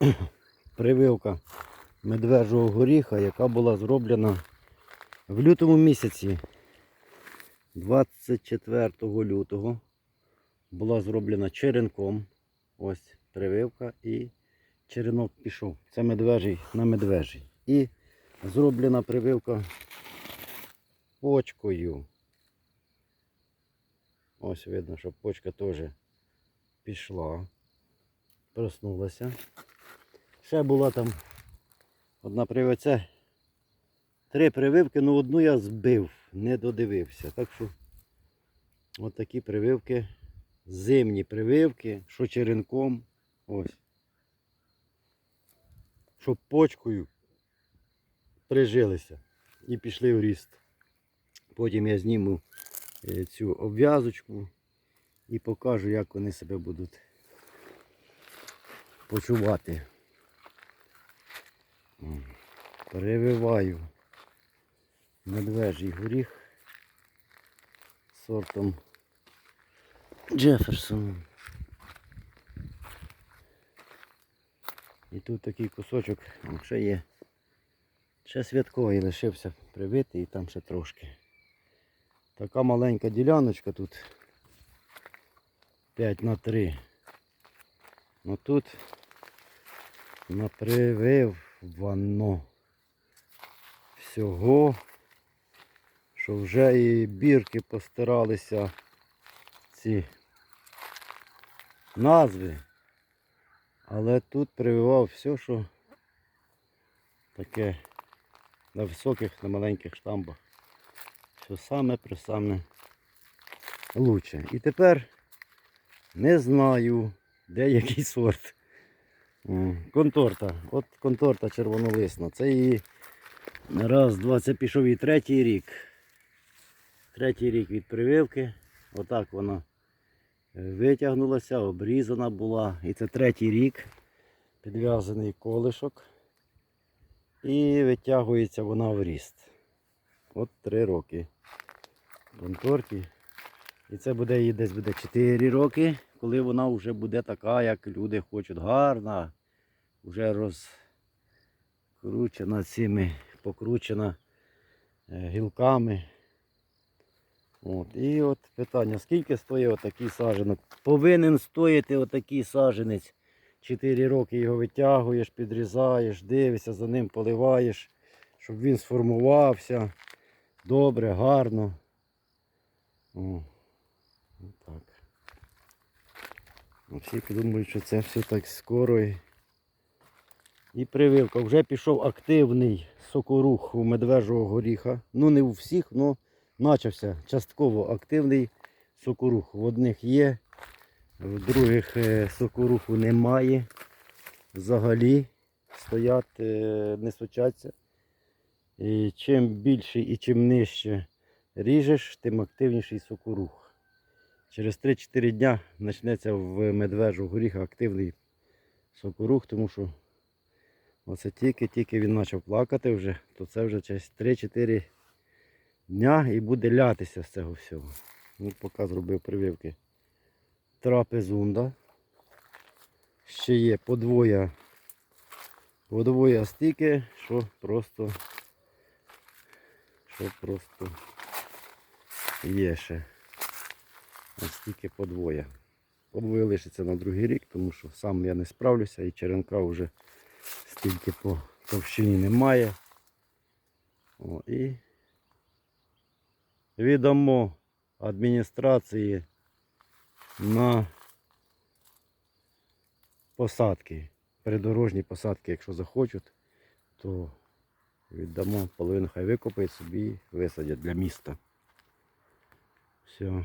прививка медвежого горіха, яка була зроблена в лютому місяці. 24 лютого була зроблена черенком. Ось прививка і черенок пішов. Це медвежий на медвежий. І зроблена прививка почкою. Ось видно, що почка теж пішла, проснулася. Ще була там одна прививка. Це три прививки, ну одну я збив, не додивився. Так що от прививки, зимні прививки, що черенком. Ось. Щоб почкою прижилися і пішли в ріст. Потім я зніму е, цю обв'язочку і покажу, як вони себе будуть почувати. Перевиваю медвежий горіх сортом Джеферсон. І тут такий кусочок ще є. Ще святковий лишився привитий і там ще трошки. Така маленька діляночка тут 5 на 3. Ну тут напрививано всього, що вже і бірки постаралися ці назви. Але тут прививав все, що таке на високих, на маленьких штамбах. Що саме при саме лучше. І тепер не знаю, де який сорт. Конторта. От конторта червонолисна. Це її раз, два, це пішов і третій рік. Третій рік від прививки. Отак вона е, витягнулася, обрізана була. І це третій рік. Підв'язаний колишок. І витягується вона в ріст. От три роки. Конторті. І це буде їй десь буде 4 роки, коли вона вже буде така, як люди хочуть, гарна, вже розкручена цими, покручена е, гілками. От. І от питання, скільки стоїть отакий саженок? Повинен стояти отакий саженець. 4 роки його витягуєш, підрізаєш, дивишся, за ним поливаєш, щоб він сформувався добре, гарно. О. Так. Ну, Всі думають, що це все так скоро. І, і прививка. Вже пішов активний сокорух у медвежого горіха. Ну не у всіх, але почався частково активний сокорух. В одних є, в других е, сокоруху немає. Взагалі стоять, е, не сочаться. І чим більше і чим нижче ріжеш, тим активніший сокорух. Через 3-4 дня почнеться в медвежу горіха активний сокорух, тому що оце тільки-тільки він почав плакати вже, то це вже через 3-4 дня і буде лятися з цього всього. Ну, поки зробив прививки. Трапезунда. Ще є подвоя, подвоя стільки, що просто, що просто є ще. Ось стільки подвоє. Подвоє лишиться на другий рік, тому що сам я не справлюся і черенка вже стільки по товщині немає. О, і віддамо адміністрації на посадки, придорожні посадки, якщо захочуть, то віддамо половину, хай викопають собі висадять для міста. Все.